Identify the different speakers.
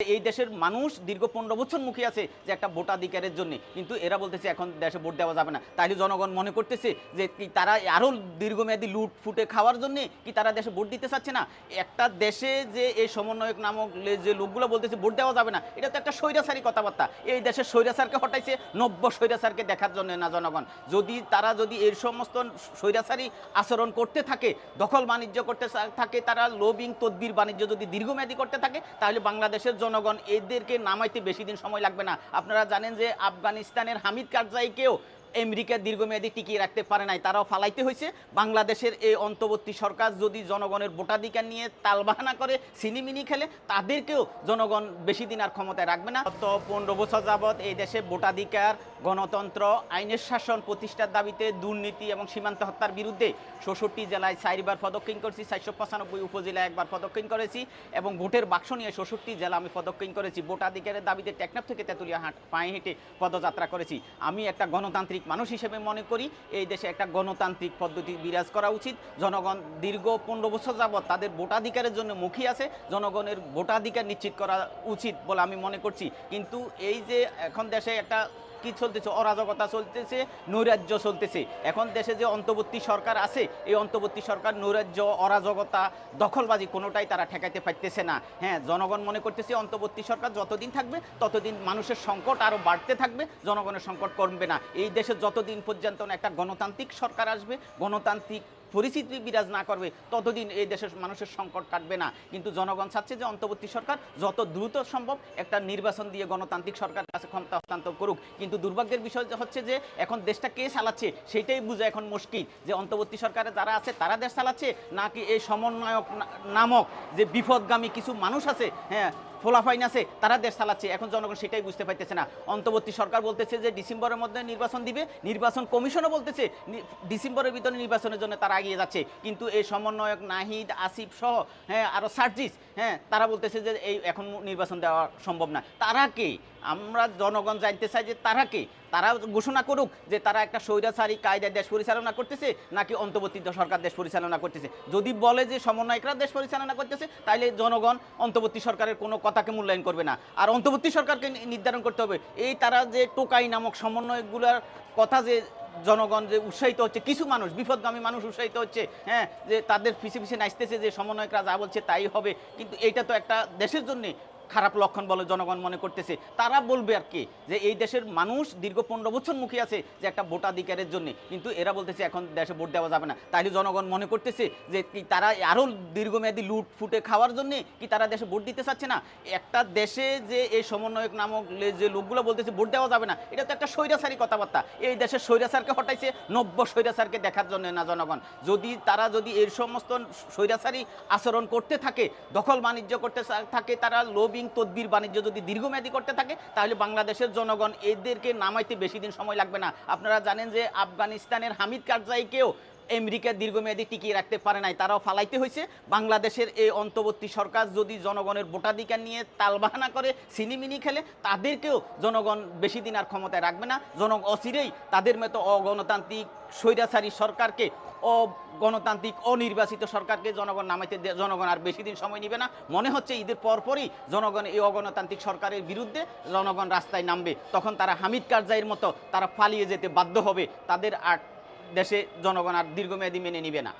Speaker 1: এই দেশের মানুষ দীর্ঘ পনেরো বছর মুখে আছে যে একটা ভোটাধিকারের জন্য। কিন্তু এরা বলতেছে এখন দেশে ভোট দেওয়া যাবে না। তাইলে জনগণ মনে করতেছে যে কি তারা আরও দীর্ঘমেয়াদী লুট ফুটে খাওয়ার জন্য কি তারা দেশে ভোট দিতে চাচ্ছে না? একটা দেশে যে এই সমন্বয়ক নামক যে লোকগুলো বলতেছে ভোট দেওয়া যাবে না, এটা তো একটা স্বৈরাচারী কথাবার্তা। এই দেশের স্বৈরাচারকে হটাইছে নব্য স্বৈরাচারকে দেখার জন্য না জনগণ। যদি তারা যদি এর সমস্ত স্বৈরাচারী আচরণ করতে থাকে, দখল বাণিজ্য করতে থাকে, তারা লোবিং তদবির, বাণিজ্য যদি দীর্ঘমেয়াদী করতে থাকে, তাহলে বাংলাদেশের জনগণ এদেরকে নামাইতে বেশি দিন সময় লাগবে না। আপনারা জানেন যে আফগানিস্তানের হামিদ কারজাইকেও আমেরিকা দীর্ঘমেয়াদী টিকিয়ে রাখতে পারে নাই। তারাও ফালাইতে হয়েছে। বাংলাদেশের এই অন্তর্বর্তী সরকার যদি জনগণের ভোটাধিকার নিয়ে তালবাহানা করে, সিনিমিনি খেলে, তাদেরকেও জনগণ বেশি দিন আর ক্ষমতায় রাখবে না। গত পনেরো বছর যাবৎ এই দেশে ভোটাধিকার, গণতন্ত্র, আইনের শাসন প্রতিষ্ঠার দাবিতে দুর্নীতি এবং সীমান্ত হত্যার বিরুদ্ধে ষষট্টি জেলায় চারবার পদক্ষেণ করেছি, চারশো পঁচানব্বই উপজেলায় একবার পদক্ষেণ করেছি এবং ভোটের বাক্স নিয়ে ষষট্টি জেলা আমি পদক্ষেণ করেছি। ভোটাধিকারের দাবিতে টেকনাফ থেকে তেঁতুলিয়া হাট পায়ে হেঁটে পদযাত্রা করেছি। আমি একটা গণতান্ত্রিক মানুষ হিসেবে মনে করি, এই দেশে একটা গণতান্ত্রিক পদ্ধতি বিরাজ করা উচিত। জনগণ দীর্ঘ পনেরো বছর যাবৎ তাদের ভোটাধিকারের জন্য মুখী আছে। জনগণের ভোটাধিকার নিশ্চিত করা উচিত বলে আমি মনে করছি। কিন্তু এই যে এখন দেশে একটা কি চলতেছে? অরাজকতা চলতেছে, নৈরাজ্য চলতেছে। এখন দেশে যে অন্তর্বর্তী সরকার আছে, এই অন্তর্বর্তী সরকার নৈরাজ্য, অরাজকতা, দখলবাজি কোনোটাই তারা ঠেকাইতে পারতেছে না। হ্যাঁ জনগণ মনে করতেছে অন্তর্বর্তী সরকার যতদিন থাকবে, ততদিন মানুষের সংকট আরও বাড়তে থাকবে, জনগণের সংকট কমবে না। এই দেশে যতদিন পর্যন্ত একটা গণতান্ত্রিক সরকার আসবে, গণতান্ত্রিক পরিস্থিতি বিরাজ না করবে, ততদিন এই দেশের মানুষের সংকট কাটবে না। কিন্তু জনগণ চাচ্ছে যে অন্তর্বর্তী সরকার যত দ্রুত সম্ভব একটা নির্বাচন দিয়ে গণতান্ত্রিক সরকার কাছে ক্ষমতা হস্তান্তর করুক। কিন্তু দুর্ভাগ্যের বিষয় হচ্ছে যে এখন দেশটা কে চালাচ্ছে সেটাই বুঝে এখন মুশকিল। যে অন্তর্বর্তী সরকারে যারা আছে তারা দেশ চালাচ্ছে, নাকি এই সমন্বয়ক নামক যে বিপদগামী কিছু মানুষ আছে হ্যাঁ ফোলাফাইন আছে, তারা দেশ চালাচ্ছে। এখন জনগণ সেটাই বুঝতে পারতেছে না। অন্তর্বর্তী সরকার বলতেছে যে ডিসেম্বরের মধ্যে নির্বাচন দিবে, নির্বাচন কমিশনও বলতেছে ডিসেম্বরের ভিতরে নির্বাচনের জন্য তারা এগিয়ে যাচ্ছে। কিন্তু এই সমন্বয়ক নাহিদ, আসিফ সহ হ্যাঁ আরও সার্জিস হ্যাঁ তারা বলতেছে যে এই এখন নির্বাচন দেওয়া সম্ভব না। তারা কে? আমরা জনগণ জানতে চাই যে তারা কে? তারা ঘোষণা করুক যে তারা একটা স্বৈরাচারী কায়দায় দেশ পরিচালনা করতেছে নাকি অন্তর্বর্তী সরকার দেশ পরিচালনা করতেছে? যদি বলে যে সমন্বয়করা দেশ পরিচালনা করতেছে তাহলে জনগণ অন্তর্বর্তী সরকারের কোনো কথাকে মূল্যায়ন করবে না। আর অন্তর্বর্তী সরকারকে নির্ধারণ করতে হবে। এই তারা যে টোকাই নামক সমন্বয়গুলোর কথা যে জনগণ যে উৎসাহিত হচ্ছে, কিছু মানুষ, বিপদগামী মানুষ উৎসাহিত হচ্ছে হ্যাঁ যে তাদের পিছিয়ে পিছিয়ে নাচতেছে, যে সমন্বয়করা যা বলছে তাই হবে। কিন্তু এইটা তো একটা দেশের জন্য খারাপ লক্ষণ বলে জনগণ মনে করতেছে। তারা বলবে আর কি যে এই দেশের মানুষ দীর্ঘ পনেরো বছর মুখে আছে যে একটা ভোটাধিকারের জন্য। কিন্তু এরা বলতেছে এখন দেশে ভোট দেওয়া যাবে না। তাইলে জনগণ মনে করতেছে যে কি তারা আরও দীর্ঘমেয়াদী লুট ফুটে খাওয়ার জন্য কি তারা দেশে ভোট দিতে চাচ্ছে না? একটা দেশে যে এই সমন্বয়ক নামক যে লোকগুলো বলতেছে ভোট দেওয়া যাবে না, এটা তো একটা স্বৈরাচারী কথাবার্তা। এই দেশের স্বৈরাচারকে হটাইছে নব্য স্বৈরাচারকে দেখার জন্য না জনগণ। যদি তারা যদি এই সমস্ত স্বৈরাচারী আচরণ করতে থাকে, দখল বাণিজ্য করতে থাকে, তারা লোবিং তদবির, বাণিজ্য যদি দীর্ঘমেয়াদী করতে থাকে, তাহলে বাংলাদেশের জনগণ এদেরকে নামাইতে বেশি দিন সময় লাগবে না। আপনারা জানেন যে আফগানিস্তানের হামিদ কারজাইকেও আমেরিকা দীর্ঘমেয়াদী টিকিয়ে রাখতে পারে নাই, তারাও ফালাইতে হয়েছে। বাংলাদেশের এই অন্তর্বর্তী সরকার যদি জনগণের ভোটাধিকার নিয়ে তালবাহানা করে, সিনিমিনি খেলে, তাদেরকেও জনগণ বেশি দিন আর ক্ষমতায় রাখবে না। জন অচিরেই তাদের মতো অগণতান্ত্রিক, স্বৈরাচারী সরকারকে, অগণতান্ত্রিক, অনির্বাচিত সরকারকে জনগণ নামাইতে জনগণ আর বেশি দিন সময় নেবে না। মনে হচ্ছে ঈদের পরপরই জনগণ এই অগণতান্ত্রিক সরকারের বিরুদ্ধে জনগণ রাস্তায় নামবে। তখন তারা হামিদ কারজাইয়ের মতো তারা পালিয়ে যেতে বাধ্য হবে। তাদের আর দেশে জনগণ আর দীর্ঘমেয়াদী মেনে নিবে না।